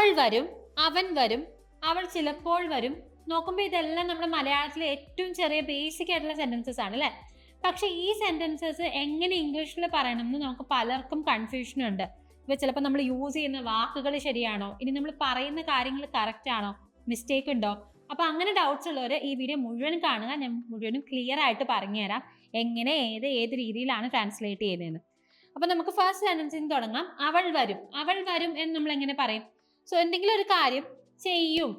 അവൾ വരും അവൻ വരും അവൾ ചിലപ്പോൾ വരും. നോക്കുമ്പോൾ ഇതെല്ലാം നമ്മുടെ മലയാളത്തിലെ ഏറ്റവും ചെറിയ ബേസിക് ആയിട്ടുള്ള സെന്റൻസസ് ആണ് അല്ലേ? പക്ഷെ ഈ സെന്റൻസസ് എങ്ങനെ ഇംഗ്ലീഷിൽ പറയണം എന്ന് നമുക്ക് പലർക്കും കൺഫ്യൂഷൻ ഉണ്ട്. ഇപ്പൊ ചിലപ്പോൾ നമ്മൾ യൂസ് ചെയ്യുന്ന വാക്കുകൾ ശരിയാണോ? ഇനി നമ്മൾ പറയുന്ന കാര്യങ്ങൾ കറക്റ്റ് ആണോ? മിസ്റ്റേക്ക് ഉണ്ടോ? അപ്പൊ അങ്ങനെ ഡൗട്ട്സ് ഉള്ളവർ ഈ വീഡിയോ മുഴുവൻ കാണുക. ഞാൻ മുഴുവനും ക്ലിയർ ആയിട്ട് പറഞ്ഞുതരാം എങ്ങനെ ഏത് ഏത് രീതിയിലാണ് ട്രാൻസ്ലേറ്റ് ചെയ്യുന്നതെന്ന്. അപ്പൊ നമുക്ക് ഫസ്റ്റ് നിന്ന് തുടങ്ങാം. അവൾ വരും. അവൾ വരും എന്ന് നമ്മൾ എങ്ങനെ പറയും? സോ എന്തെങ്കിലും ഒരു കാര്യം ചെയ്യും.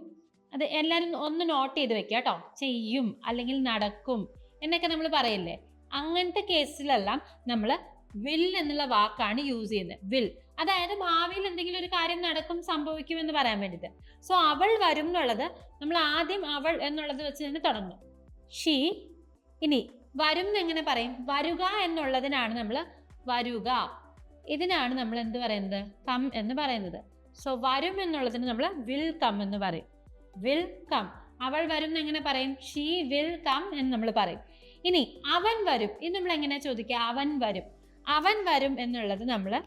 അത് എല്ലാവരും ഒന്ന് നോട്ട് ചെയ്ത് വെക്കുക കേട്ടോ. ചെയ്യും അല്ലെങ്കിൽ നടക്കും എന്നൊക്കെ നമ്മൾ പറയില്ലേ? അങ്ങനത്തെ കേസിലെല്ലാം നമ്മൾ വിൽ എന്നുള്ള വാക്കാണ് യൂസ് ചെയ്യുന്നത്. വിൽ അതായത് ഭാവിയിൽ എന്തെങ്കിലും ഒരു കാര്യം നടക്കും സംഭവിക്കും എന്ന് പറയാൻ വേണ്ടിയിട്ട്. സോ അവൾ വരും എന്നുള്ളത് നമ്മൾ ആദ്യം അവൾ എന്നുള്ളത് വെച്ച് തന്നെ തുടങ്ങും. ഷീ ഇനി വരും എങ്ങനെ പറയും? വരുക എന്നുള്ളതിനാണ് നമ്മൾ വരുക. ഇതിനാണ് നമ്മൾ എന്ത് പറയുന്നത്? കം എന്ന് പറയുന്നത്. സോ വരും എന്നുള്ളതിന് നമ്മൾ വിൽ കം എന്ന് പറയും. വിൽ കം അവൾ വരും എങ്ങനെ പറയും? ഷീ വിൽ കം എന്ന് നമ്മൾ പറയും. ഇനി അവൻ വരും. ഇത് നമ്മൾ എങ്ങനെ ചോദിക്കുക? അവൻ വരും. അവൻ വരും എന്നുള്ളത് നമ്മൾ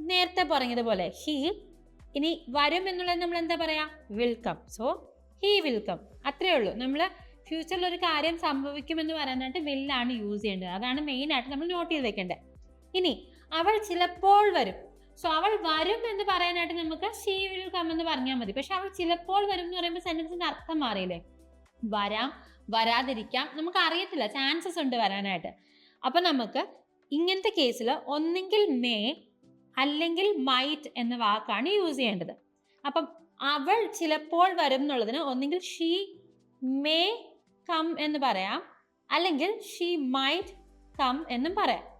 നേരത്തെ പറഞ്ഞതുപോലെ ഹീ ഇനി വരും എന്നുള്ളത് നമ്മൾ എന്താ പറയാ? Will come so he will come അത്രേ ഉള്ളൂ. നമ്മൾ ഫ്യൂച്ചറിൽ ഒരു കാര്യം സംഭവിക്കുമെന്ന് പറയാനായിട്ട് വില്ലാണ് യൂസ് ചെയ്യേണ്ടത്. അതാണ് മെയിൻ ആയിട്ട് നമ്മൾ നോട്ട് ചെയ്ത് വെക്കേണ്ടത്. ഇനി അവൾ ചിലപ്പോൾ വരും. സോ അവൾ വരും എന്ന് പറയാനായിട്ട് നമുക്ക് ഷീ വിൽ കം എന്ന് പറഞ്ഞാൽ മതി. പക്ഷെ അവൾ ചിലപ്പോൾ വരും എന്ന് പറയുമ്പോൾ സെന്റൻസിന്റെ അർത്ഥം മാറിയില്ലേ? വരാം വരാതിരിക്കാം. നമുക്ക് അറിയത്തില്ല. ചാൻസസ് ഉണ്ട് വരാനായിട്ട്. അപ്പൊ നമുക്ക് ഇങ്ങനത്തെ കേസിൽ ഒന്നെങ്കിൽ മേ അല്ലെങ്കിൽ മൈറ്റ് എന്ന വാക്കാണ് യൂസ് ചെയ്യേണ്ടത്. അപ്പം അവൾ ചിലപ്പോൾ വരും എന്നുള്ളതിന് ഒന്നെങ്കിൽ ഷീ മേ കം എന്ന് പറയാം. അല്ലെങ്കിൽ ഷീ മൈറ്റ് കം എന്നും പറയാം.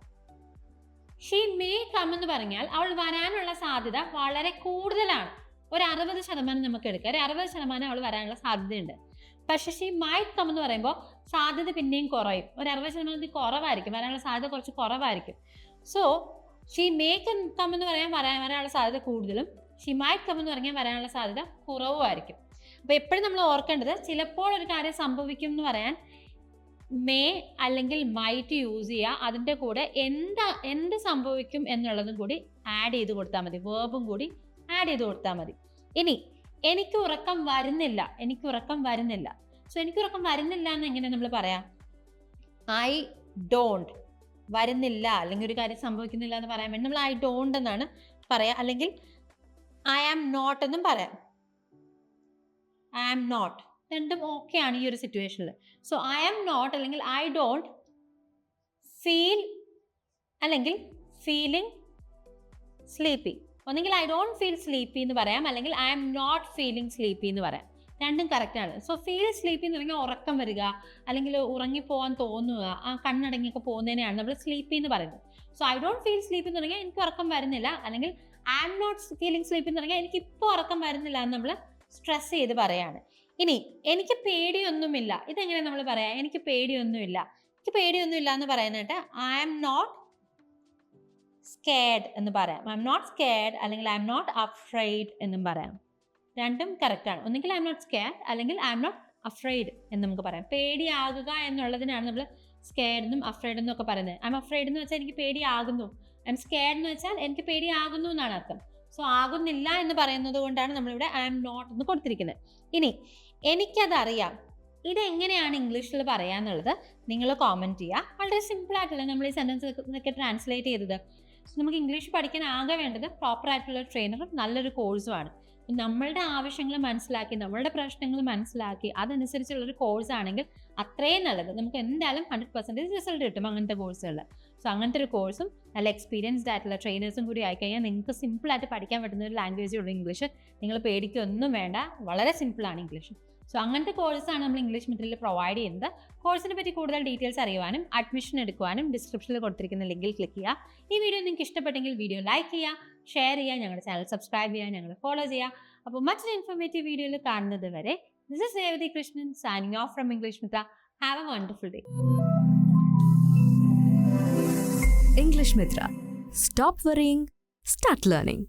ഷീ മേ കം എന്ന് പറഞ്ഞാൽ അവൾ വരാനുള്ള സാധ്യത വളരെ കൂടുതലാണ്. ഒരു അറുപത് ശതമാനം നമുക്ക് എടുക്കാം. ഒരു അറുപത് ശതമാനം അവൾ വരാനുള്ള സാധ്യതയുണ്ട്. പക്ഷെ ഷീ മൈറ്റ് കം എന്ന് പറയുമ്പോൾ സാധ്യത പിന്നെയും കുറയും. ഒരു അറുപത് ശതമാനത്തിൽ കുറവായിരിക്കും. വരാനുള്ള സാധ്യത കുറച്ച് കുറവായിരിക്കും. സോ ഷീ മേ കം എന്ന് പറയാൻ വരാൻ വരാനുള്ള സാധ്യത കൂടുതലും. ഷീ മൈറ്റ് കം എന്ന് പറഞ്ഞാൽ വരാനുള്ള സാധ്യത കുറവുമായിരിക്കും. അപ്പോൾ എപ്പോഴും നമ്മൾ ഓർക്കേണ്ടത് ചിലപ്പോൾ ഒരു കാര്യം സംഭവിക്കും എന്ന് പറയാൻ മേ അല്ലെങ്കിൽ മൈറ്റ് യൂസ് ചെയ്യുക അതിന്റെ കൂടെ എന്താ എന്ത് സംഭവിക്കും എന്നുള്ളതും കൂടി ആഡ് ചെയ്ത് കൊടുത്താൽ മതി. വേർബും കൂടി ആഡ് ചെയ്ത് കൊടുത്താൽ മതി. ഇനി എനിക്ക് ഉറക്കം വരുന്നില്ല. എനിക്ക് ഉറക്കം വരുന്നില്ല. സോ എനിക്ക് ഉറക്കം വരുന്നില്ല എന്ന് എങ്ങനെ നമ്മൾ പറയാം? ഐ ഡോണ്ട് വരുന്നില്ല. അല്ലെങ്കിൽ ഒരു കാര്യം സംഭവിക്കുന്നില്ല എന്ന് പറയാൻ വേണ്ടി നമ്മൾ ഐ ഡോണ്ട് എന്നാണ് പറയാം. അല്ലെങ്കിൽ ഐ ആം നോട്ട് എന്നും പറയാം. ഐ ആം നോട്ട് രണ്ടും ഓക്കെ ആണ് ഈ ഒരു സിറ്റുവേഷനിൽ സോ ഐ ആം നോട്ട് അല്ലെങ്കിൽ ഐ ഡോണ്ട് ഫീൽ അല്ലെങ്കിൽ ഫീലിംഗ് സ്ലീപ്പി ഒന്നെങ്കിൽ ഐ ഡോണ്ട് ഫീൽ സ്ലീപ്പി എന്ന് പറയാം. അല്ലെങ്കിൽ I am not feeling sleepy എന്ന് പറയാം. രണ്ടും കറക്റ്റാണ് സോ ഫീൽ സ്ലീപ്പി എന്ന് പറഞ്ഞാൽ ഉറക്കം വരിക അല്ലെങ്കിൽ ഉറങ്ങിപ്പോവാൻ തോന്നുക ആ കണ്ണടങ്ങിയൊക്കെ പോകുന്നതിനെയാണ് നമ്മൾ സ്ലീപ്പി എന്ന് പറയുന്നത്. So I don't feel sleepy എന്ന് പറഞ്ഞാൽ എനിക്ക് ഉറക്കം വരുന്നില്ല. അല്ലെങ്കിൽ I am not feeling sleepy എന്ന് പറഞ്ഞാൽ എനിക്ക് ഇപ്പോൾ ഉറക്കം വരുന്നില്ല എന്ന് നമ്മൾ സ്ട്രെസ് ചെയ്ത് പറയാണ്. ഇനി എനിക്ക് പേടിയൊന്നുമില്ല. ഇതെങ്ങനെ നമ്മൾ പറയാം? എനിക്ക് പേടിയൊന്നുമില്ല. എനിക്ക് പേടിയൊന്നുമില്ല എന്ന് പറയുന്നിട്ട് ഐ ആം നോട്ട് സ്കേഡ് എന്ന് പറയാം. ഐ എം നോട്ട് സ്കേഡ് അല്ലെങ്കിൽ ഐ എം നോട്ട് അഫ്രൈഡ് എന്നും പറയാം. രണ്ടും കറക്റ്റാണ് ഒന്നുകിൽ ഐ എം നോട്ട് സ്കേഡ് അല്ലെങ്കിൽ ഐ എം നോട്ട് അഫ്രൈഡ് എന്ന് നമുക്ക് പറയാം. പേടിയാകുക എന്നുള്ളതിനാണ് നമ്മൾ സ്കേഡ് എന്നും അഫ്രൈഡ് എന്നും ഒക്കെ പറയുന്നത്. ഐ എം അഫ്രൈഡ് എന്ന് വെച്ചാൽ എനിക്ക് പേടിയാകുന്നു. ഐ എം സ്കേഡ് എന്ന് വെച്ചാൽ എനിക്ക് പേടിയാകുന്നു എന്നാണ് അർത്ഥം. സോ ആകുന്നില്ല എന്ന് പറയുന്നത് കൊണ്ടാണ് നമ്മളിവിടെ ഐ എം നോട്ട് എന്ന് കൊടുത്തിരിക്കുന്നത്. ഇനി എനിക്കതറിയാം. ഇതെങ്ങനെയാണ് ഇംഗ്ലീഷിൽ പറയാന്നുള്ളത് നിങ്ങൾ കോമന്റ് ചെയ്യുക വളരെ സിമ്പിൾ ആയിട്ടല്ല നമ്മൾ ഈ സെന്റൻസ് ഒക്കെ ട്രാൻസ്ലേറ്റ് ചെയ്തത്. നമുക്ക് ഇംഗ്ലീഷ് പഠിക്കാൻ ആകെ വേണ്ടത് പ്രോപ്പർ ആയിട്ടുള്ള ട്രെയിനറും നല്ലൊരു കോഴ്സുമാണ് നമ്മളുടെ ആവശ്യങ്ങൾ മനസ്സിലാക്കി നമ്മളുടെ പ്രശ്നങ്ങൾ മനസ്സിലാക്കി അതനുസരിച്ചുള്ള ഒരു കോഴ്സ് ആണെങ്കിൽ അത്രയും നല്ലത്. നമുക്ക് എന്തായാലും ഹൺഡ്രഡ് പെർസെന്റേജ് റിസൾട്ട് കിട്ടും അങ്ങനത്തെ കോഴ്സുകളിൽ സോ അങ്ങനത്തെ ഒരു കോഴ്സും നല്ല എക്സ്പീരിയൻസ്ഡ് ആയിട്ടുള്ള ട്രെയിനേഴ്സും കൂടി ആയിക്കഴിഞ്ഞാൽ നിങ്ങൾക്ക് സിമ്പിളായിട്ട് പഠിക്കാൻ പറ്റുന്ന ഒരു ലാംഗ്വേജ് ഉള്ള ഇംഗ്ലീഷ്. നിങ്ങൾ പേടിക്കൊന്നും വേണ്ട. വളരെ സിമ്പിളാണ് ഇംഗ്ലീഷ്. സോ അങ്ങനത്തെ കോഴ്സാണ് നമ്മൾ ഇംഗ്ലീഷ് മീഡിയത്തിൽ പ്രൊവൈഡ് ചെയ്യുന്നത്. കോഴ്സിനെ പറ്റി കൂടുതൽ ഡീറ്റെയിൽസ് അറിയുവാനും അഡ്മിഷൻ എടുക്കുവാനും ഡിസ്ക്രിപ്ഷനിൽ കൊടുത്തിരിക്കുന്ന ലിങ്കിൽ ക്ലിക്ക് ചെയ്യുക. ഈ വീഡിയോ നിങ്ങൾക്ക് ഇഷ്ടപ്പെട്ടെങ്കിൽ വീഡിയോ ലൈക്ക് ചെയ്യുക ഷെയർ ചെയ്യുക ഞങ്ങളുടെ ചാനൽ സബ്സ്ക്രൈബ് ചെയ്യുക ഞങ്ങൾ ഫോളോ ചെയ്യുക. അപ്പോൾ മറ്റൊരു ഇൻഫോർമേറ്റീവ് വീഡിയോയിൽ കാണുന്നത് വരെ this is Revathi Krishnan signing off from English Mitra have a wonderful day English Mitra. Stop worrying, start learning.